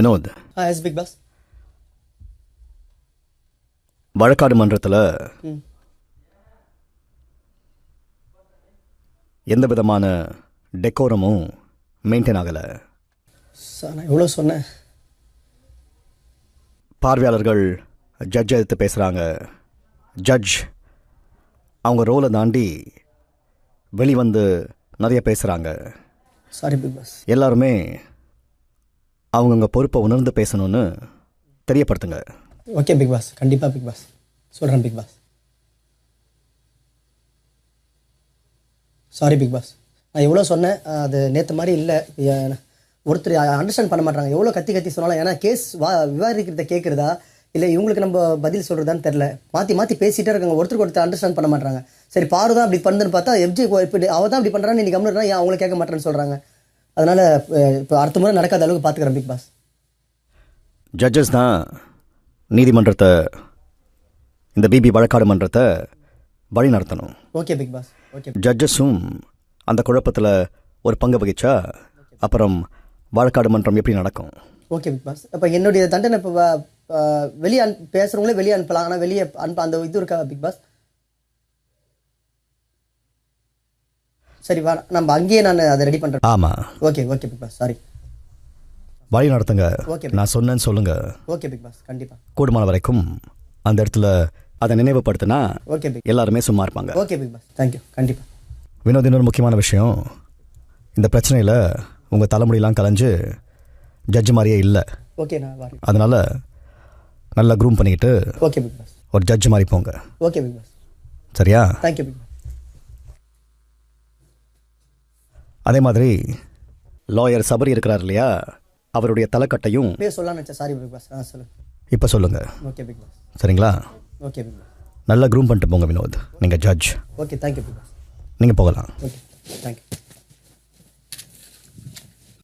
வினோத். ஆ yes big pass. வழக்காடு மன்றத்தில் எந்த விதமான டெக்கோரமும் மெயின்டைன் ஆகலை. சார் நான் எவ்வளோ சொன்னேன். பார்வையாளர்கள் ஜட்ஜை எடுத்து பேசுகிறாங்க ஜட்ஜ் அவங்க ரோலை தாண்டி வெளிவந்து நிறைய பேசுகிறாங்க சாரி பிக் பாஸ். எல்லாருமே அவங்கவுங்க பொறுப்பை உணர்ந்து பேசணும்னு தெரியப்படுத்துங்க. ஓகே பிக் பாஸ் கண்டிப்பாக பிக் பாஸ் சொல்கிறேன் big boss sorry big boss நான் எவ்வளோ சொன்னேன் அது நேற்று மாதிரி இல்லை. ஒருத்தர் அண்டர்ஸ்டாண்ட் பண்ண மாட்டாங்க. எவ்வளோ கத்தி கத்தி சொன்னாலும் ஏன்னா கேஸ் வா விவாதிக்கிறத கேட்குறதா இல்லை இவங்களுக்கு நம்ம பதில் சொல்கிறதான்னு தெரில மாற்றி மாற்றி பேசிகிட்டே இருக்காங்க. ஒருத்தருக்கு ஒருத்தர் அண்டர்ஸ்டாண்ட் பண்ண மாட்டாங்க. சரி பாரு தான் அப்படி பண்ணுதுன்னு பார்த்தா எப்ஜி இப்படி அவள் தான் அப்படி பண்ணுறான்னு இன்றைக்கி கம்முனா ஏன் அவங்கள கேட்க மாட்டேன்னு சொல்கிறாங்க அதனால் இப்போ அடுத்த முறை நடக்காத அளவுக்கு பார்த்துக்கிறேன் பிக் பாஸ் ஜட்ஜஸ் தான் நீதிமன்றத்தை இந்த பிபி வழக்காடு மன்றத்தை வழி நடத்தணும். ஓகே பிக் பாஸ் ஓகே ஜட்ஜஸும் அந்த குழப்பத்தில் ஒரு பங்கு வகிச்சா அப்புறம் வழக்காடு மன்றம் எப்படி நடக்கும்? ஓகே பிக் பாஸ் அப்போ என்னுடைய தண்டனை இப்போ வெளியே அனு பேசுகிறவங்களே வெளியே அனுப்பலாம். ஆனால் வெளியே அனுப்ப அந்த இது இருக்கா பிக் பாஸ் சரி வா நம்ம அங்கேயே நான் அதை ரெடி பண்ணுறேன் ஆமாம் okay okay big boss sorry வழி நடத்துங்க. Okay. நான் சொன்னேன்னு சொல்லுங்க. ஓகே பிக் பாஸ் கண்டிப்பாக கூடுமான வரைக்கும் அந்த இடத்துல அதை நினைவுபடுத்தினா ஓகே பிக் எல்லாருமே சும்மா இருப்பாங்க. ஓகே பிக் பாஸ் தேங்க்யூ கண்டிப்பாக வினோத் இன்னொரு முக்கியமான விஷயம் இந்த பிரச்சனையில் உங்கள் தலைமுடியெல்லாம் கலைஞ்சு ஜட்ஜு மாதிரியே இல்லை. ஓகே நான் வரேன். அதனால் நல்லா க்ரூம் பண்ணிக்கிட்டு ஓகே பிக் பாஸ் ஒரு ஜட்ஜு மாதிரி போங்க. ஓகே பிக் பாஸ் சரியா? தேங்க்யூ பிக் பாஸ் அதே மாதிரி லாயர் சபரி இருக்கிறார் இல்லையா? அவருடைய தலைக்கட்டையும் சாரி பிக் பாஸ் ஆ சொல்லுங்கள் இப்போ சொல்லுங்கள் ஓகே பிக் பாஸ் சரிங்களா? ஓகே பிக் பாஸ் நல்லா க்ரூம் பண்ணிட்டு போங்க வினோத். நீங்கள் judge okay thank you big boss நீங்கள் போகலாம். Okay thank you